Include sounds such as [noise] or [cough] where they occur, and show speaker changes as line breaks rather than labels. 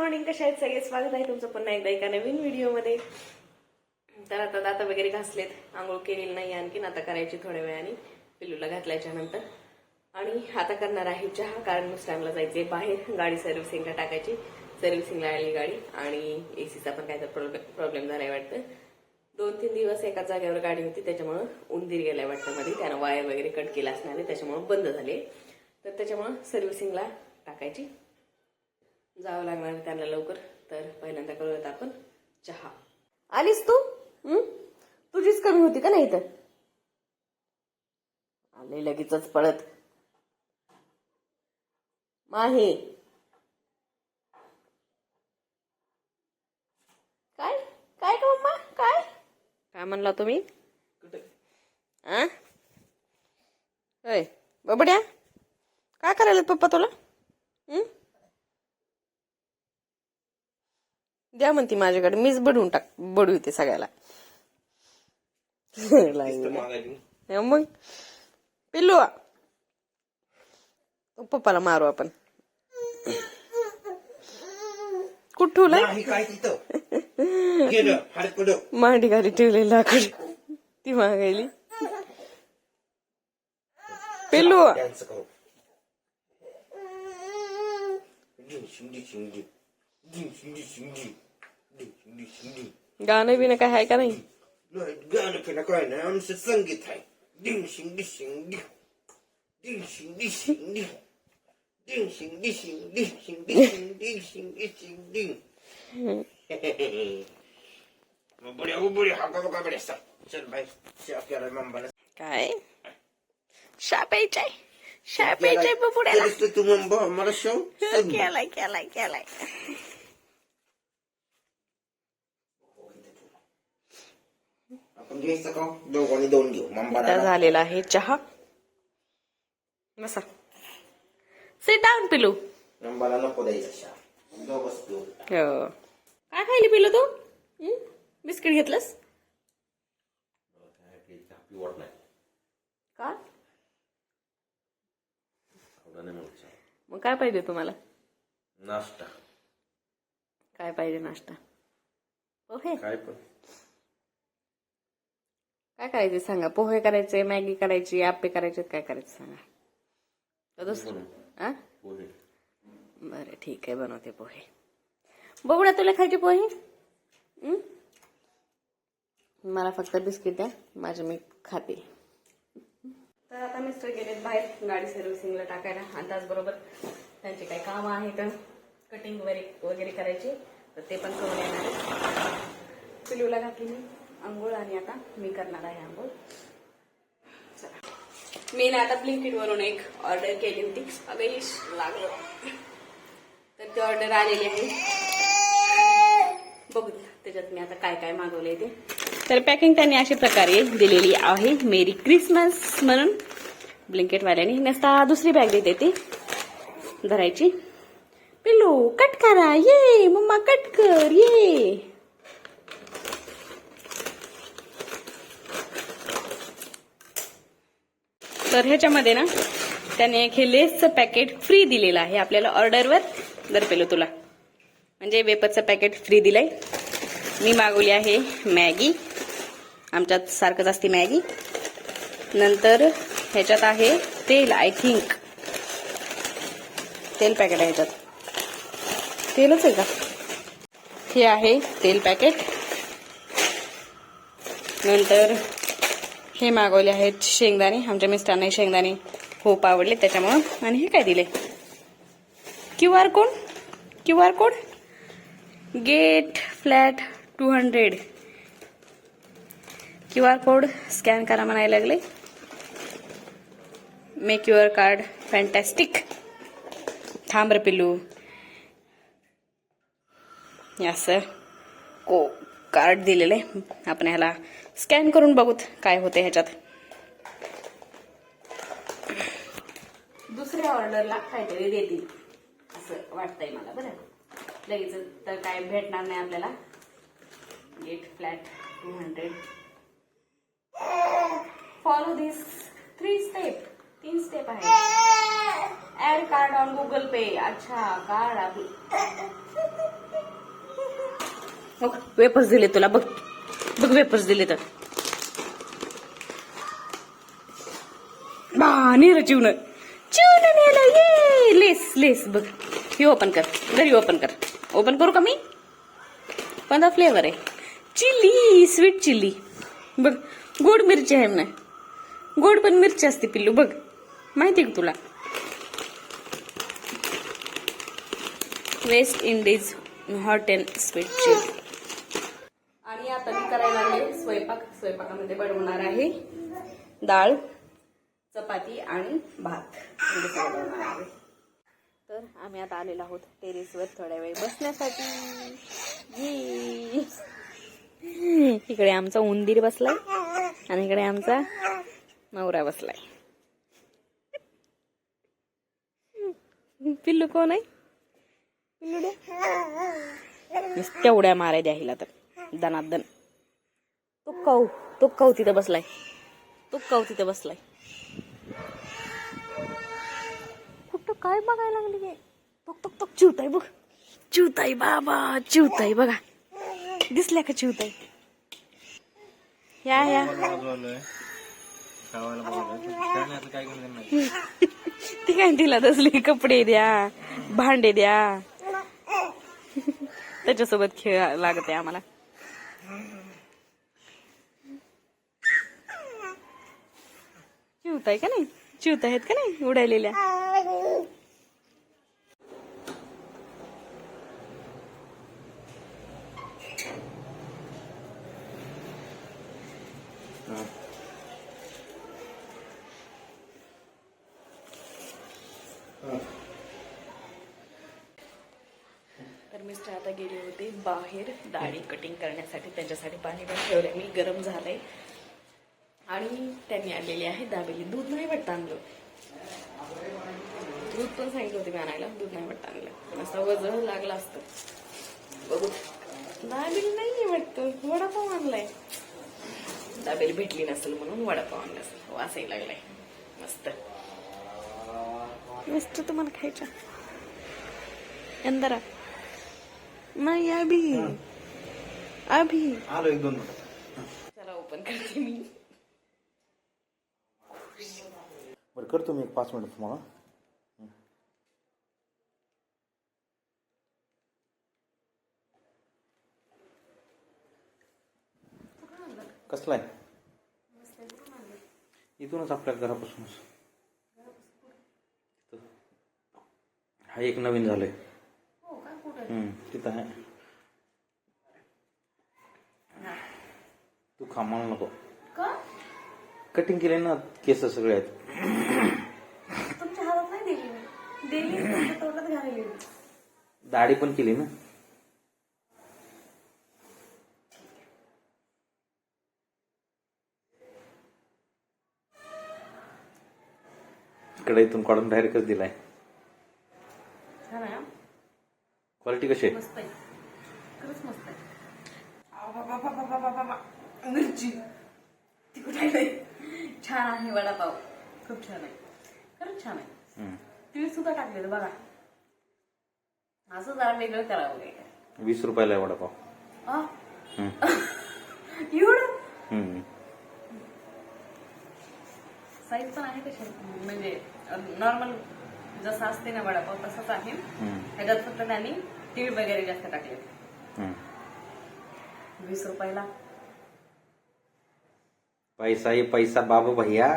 Morning कशा आहेत सगळे? स्वागत आहे तुमचं पुन्हा एकदा एका नवीन व्हिडिओमध्ये. तर आता दात वगैरे घासलेत. आंघोळ केलेली नाही आणखीन आता करायची थोड्या वेळाने. पिल्लूला घातल्याच्या नंतर. आणि आता करणार आहे चहा कारण मिस्टरांना जायचे बाहेर. गाडी सर्व्हिसिंगला टाकायची. सर्व्हिसिंगला आली गाडी. आणि एसीचा पण काहीतरी प्रॉब्लेम प्रॉब्लेम झालाय वाटतं. दोन तीन दिवस एका जागेवर गाडी होती. त्याच्यामुळं उंदीर गेलाय वाटतं मध्ये. त्यानं वायर वगैरे कट केला असणार आहे. त्याच्यामुळं बंद झाले. तर त्याच्यामुळं सर्व्हिसिंगला टाकायची. जावं लागणार त्यांना लवकर. तर पहिल्यांदा करूयात आपण चहा. आलीस तू? तुझीच कमी होती का नाही तर आले लगेचच पळत. माहे. काय? काय का मम्मा? काय? काय म्हणला तुम्ही? होय. बबड्या? काय करायला पप्पा तुला हं? द्या म्हणती माझ्याकडे मीच बडवून टाक बडवते सगळ्याला. मग पिल्लू पप्पाला मारू आपण. कुठं ठेवलाय?
नाही काय तिथं? गेलं हात पडव.
मांडी घाली ठेवलेली लाकूड. ती मागायली. पिल्लू
डान्स करू डिंग शिंगी शिंगी डिंग शिंगी शिंगी डिंग शिंगी शिंगी
गाणं बिणं काय आहे का नाही
नाही गाणं पिणं काय नाही आमचं संगीत आहे डिंग शिंगी शिंगी डिंग शिंगी शिंगी डिंग शिंगी शिंगी शिंगी शिंगी शिंगी शिंगी मग बड्या उबडी हा का बघा बड्या चल बाय शेफ केला मम्माला
काय शा प्यायचाय शा प्यायचाय बबुड्याला
केलंस तर तू मम्मा मला शव
केलाय केलाय केलाय
घ्यायचं का दोघांनी दोन घेऊ.
आता
मम्माला
झालेला आहे चहा. बसा. सिट डाऊन पिलू.
मम्माला नको द्यायचा शा दोघच पिऊ
हो. काय खायली पिलू तू? बिस्किट घेतलंस? का? मग काय पाहिजे तुम्हाला?
नाश्ता.
काय पाहिजे नाश्ता? पोहे?
काय पण.
काय करायचे सांगा? पोहे करायचे मॅगी करायची आप्पे करायचे काय करायचे सांगा? दुसरं? बरं ठीक आहे बनवते पोहे. बघूया तुला खायचे पोहे? मला फक्त बिस्किट द्या माझे मी खाते. तर आता मिस्टर गेलेत बाहेर गाडी सर्व्हिसिंगला टाकायला. आणि त्याचबरोबर त्यांचे काही काम आहेत कटिंग वगैरे वगैरे करायचे. तर ते पण करून येणार पिलूला घातली मी. आंघोळ आणि आता मी करणार आहे आंघोळ. मी ना आता ब्लिंकिट वरून एक ऑर्डर केली होती. अगं इश लागलं. तर ती ऑर्डर आलेली आहे. बघू त्याच्यात मी आता काय काय मागवले ते. तर पॅकिंग त्यांनी अशा प्रकारे दिलेली आहे. मेरी क्रिसमस म्हणून ब्लिंकेटवाल्याने नसता दुसरी बॅग देते ती. धरायची. पिल्लू कट करा. ये मम्मा कट कर. ये. तर ह्याच्यामध्ये ना त्याने एक हे लेसचं पॅकेट फ्री दिलेलं आहे. आपल्याला ऑर्डरवर दर तुला. म्हणजे वेपरचं पॅकेट फ्री दिलंय. मी मागवली आहे मॅगी. आमच्यात सारखंच असते मॅगी. नंतर ह्याच्यात आहे तेल आय थिंक तेल पॅकेट आहे ह्याच्यात. तेलच आहे का? हे आहे तेल पॅकेट नंतर हे मागवले आहेत शेंगदाणे. आमच्या मिस्टरांना शेंगदाणे खूप आवडले त्याच्यामुळं आणि हे काय दिले? Q R code? Q R code? Get flat two hundred. Q R code scan करा म्हणायला लागले. Make your card fantastic. थांब पिल्लू. हे को कार्ड दिलेलं. आहे आपण ह्याला स्कॅन करून बघूत काय होते ह्याच्यात. दुसऱ्या ऑर्डरला काहीतरी देतील असं वाटतंय मला बरं. लगेच तर काय भेटणार नाही आपल्याला. Get flat two hundred follow this three step तीन स्टेप आहे add card on Google Pay अच्छा कार्ड हो वेपर्स दिले तुला बघ. बघ वेपर्स दिले तर. बा नीर चिवन चिवण नेलं ये. लेस लेस बघ. हे ओपन कर. घरी ओपन कर. ओपन करू का मी? कोणता फ्लेवर आहे? चिली स्वीट चिली बघ गोड मिरची आहे ना गोड पण मिरची असते पिल्लू बघ. माहिती का तुला? West Indies hot and sweet chilli आता मी करायला लागले स्वयंपाक स्वयंपाकामध्ये बनवणार आहे. डाळ चपाती आणि भात. म्हणजे बनवणार आहे. तर आम्ही आता आलेलो आहोत टेरेसवर थोड्या वेळ बसण्यासाठी. इकडे आमचा उंदीर बसलाय आणि इकडे आमचा नवरा बसलाय. पिल्लू कोण आहे? पिल्लू नुसत्या उड्या माराय द्या हिला तर. दनादन. तो कौ तो कौ तिथं बसलाय. तो कौ तिथं बसलाय. कुठं काय बघायला लागली तोक तोक तोक चिवताय बघ. चिवताय बाबा चिवताय बघा. दिसल्या का चिवताय? या या. ती काय तिला तसले कपडे द्या भांडे द्या. त्याच्यासोबत खेळ लागते आम्हाला. चिवताय का नाही? चिवत आहेत का नाही उडालेल्या? तर मिस्टर आता गेले होते बाहेर दाढी कटिंग करण्यासाठी. त्यांच्यासाठी पाणी पण ठेवलंय. मी गरम झालंय. आणि त्यांनी आणलेली आहे दाबेली. दूध नाही वाटतं आणलं. दूध पण सांगितलं होते मी आणायला. दूध नाही वाटतं आणलं. असं वजन लागलं असतं. बघू. दाबेली नाही वाटतं. वडापाव आणलाय. दाबेली भेटली नसेल म्हणून वडापाव आणला असेल. वासही लागलाय. मस्त. मस्त तुम्हाला खायच्या अंदर नाही अभि. अभि.
आलो एक दोन
चला ओपन करते मी.
बरं करतो मी एक पाच मिनिट तुम्हाला. कसला आहे? इथूनच आपल्या घरापासूनच. हा एक नवीन झालंय. तिथं आहे. तू खा नको.
का
कटिंग केले ना केस सगळे आहेत.
तुमच्या हातात नाही दिली दिली तोंडात घालली
दाढी पण केली ना. इकडे इथून काढून डायरेक्टच दिलाय
छान आहे हा.
क्वालिटी कशी आहे?
मस्त आहे. खरंच मस्त आ. मिरची. तिखट आहे. छान आहे वडापाव. खूप छान आहे. खरंच छान आहे.
हम्म.
तिळ सुद्धा टाकलेलं बघा. असं जरा वेगळं करावं काय?
वीस रुपयाला आहे वडापाव.
आ,
हम्म. [laughs]
एवढं?
हम्म.
साईज पण आहे कशी म्हणजे नॉर्मल जसं असते ना वडापाव तसंच आहे.
हम्म.
ह्याच्यात फक्त त्यांनी तीळ वगैरे जास्त टाकले. वीस रुपयाला.
पैसा ये पैसा बाबू भैया.